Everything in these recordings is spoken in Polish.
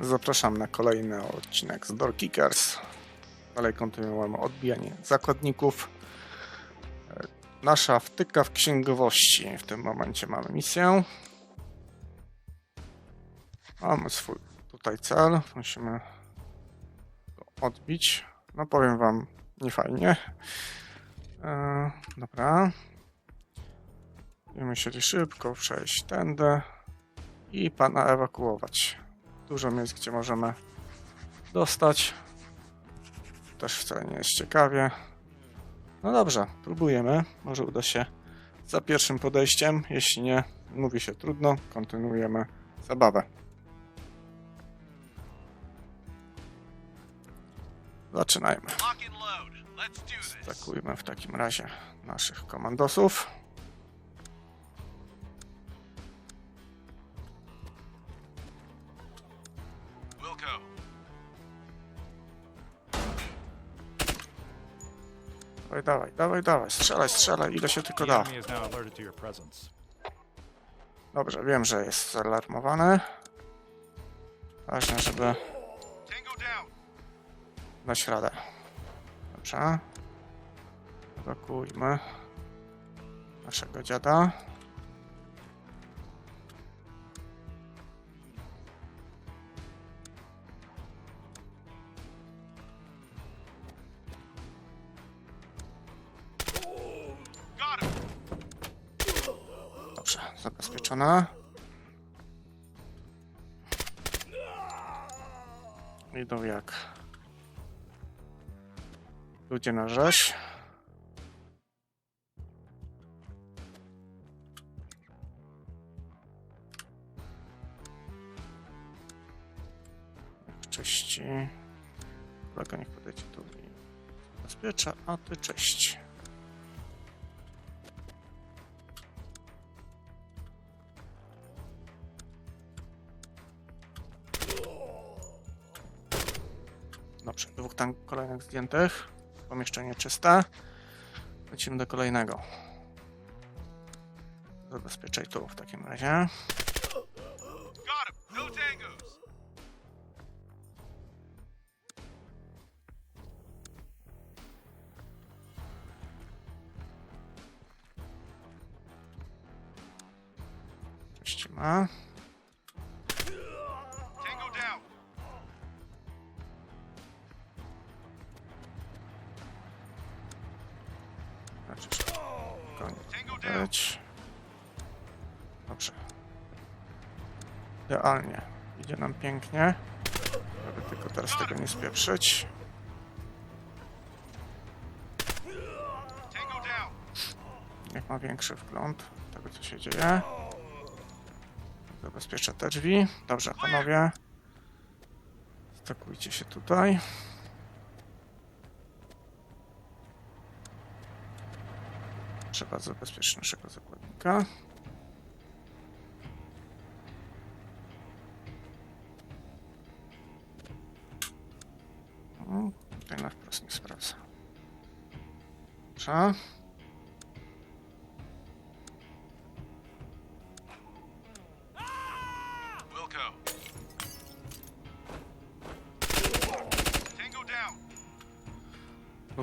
Zapraszam na kolejny odcinek z Door Kickers. Dalej kontynuujemy odbijanie zakładników. Nasza wtyka w księgowości. W tym momencie mamy misję. Mamy swój tutaj cel. Musimy go odbić. No powiem wam, nie fajnie. E, dobra. Będziemy musieli szybko przejść tędy i pana ewakuować. Dużo miejsc, gdzie możemy dostać. Też wcale nie jest ciekawie. No dobrze, próbujemy. Może uda się za pierwszym podejściem. Jeśli nie, mówi się trudno, kontynuujemy zabawę. Zaczynajmy. Atakujmy w takim razie naszych komandosów. Wilco. Dawaj, dawaj, dawaj, dawaj, strzelaj, strzelaj, ile się tylko da. Dobrze, wiem, że jest zaalarmowany. Ważne, żeby dać radę. Dobrze. Ewakuujmy naszego dziada. Zabezpieczona. Idą jak ludzie na rzeź. Czyści. Kolega niech podejdzie tu i zabezpiecza, a ty cześć. Dobrze, dwóch tam kolejnych zdjętych. Pomieszczenie czyste. Lecimy do kolejnego. Zabezpieczaj tu w takim razie. Czyścimy. Znaczy, że koniec być. Dobrze. Idealnie. Idzie nam pięknie. Żeby tylko teraz tego nie spieprzyć. Niech ma większy wgląd tego, co się dzieje. Zabezpieczę te drzwi. Dobrze, panowie. Stakujcie się tutaj. Trzeba zabezpieczyć naszego zakładnika. O, Tutaj na wprost nie sprawdza. Dobrze.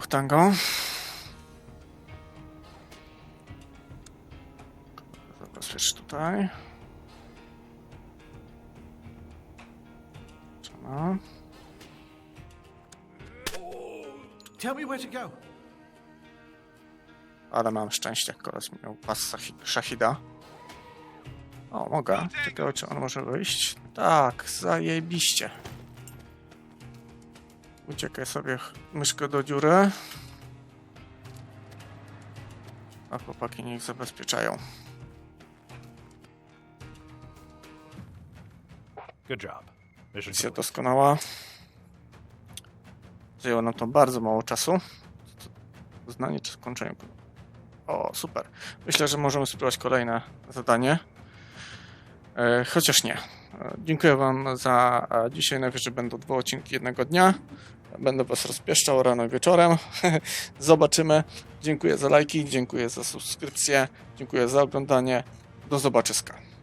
Tango Zabezpiecz tutaj. Trzeba. Tell me where to go. Ale mam szczęście, koleś miał pas szachida. O, mogę. Ciekawe, czy on może wyjść. Tak, zajebiście. Uciekaj sobie myszkę do dziury. A chłopaki niech zabezpieczają. Good job. Misja doskonała. Zajęło nam to bardzo mało czasu. Uznanie czy skończenie. O, super. Myślę, że możemy spróbować kolejne zadanie. E, chociaż nie. E, dziękuję Wam za e, dzisiaj. Najwyżej będą dwa odcinki jednego dnia. Będę Was rozpieszczał rano i wieczorem. Zobaczymy. Dziękuję za lajki, dziękuję za subskrypcję, dziękuję za oglądanie. Do zobaczyska.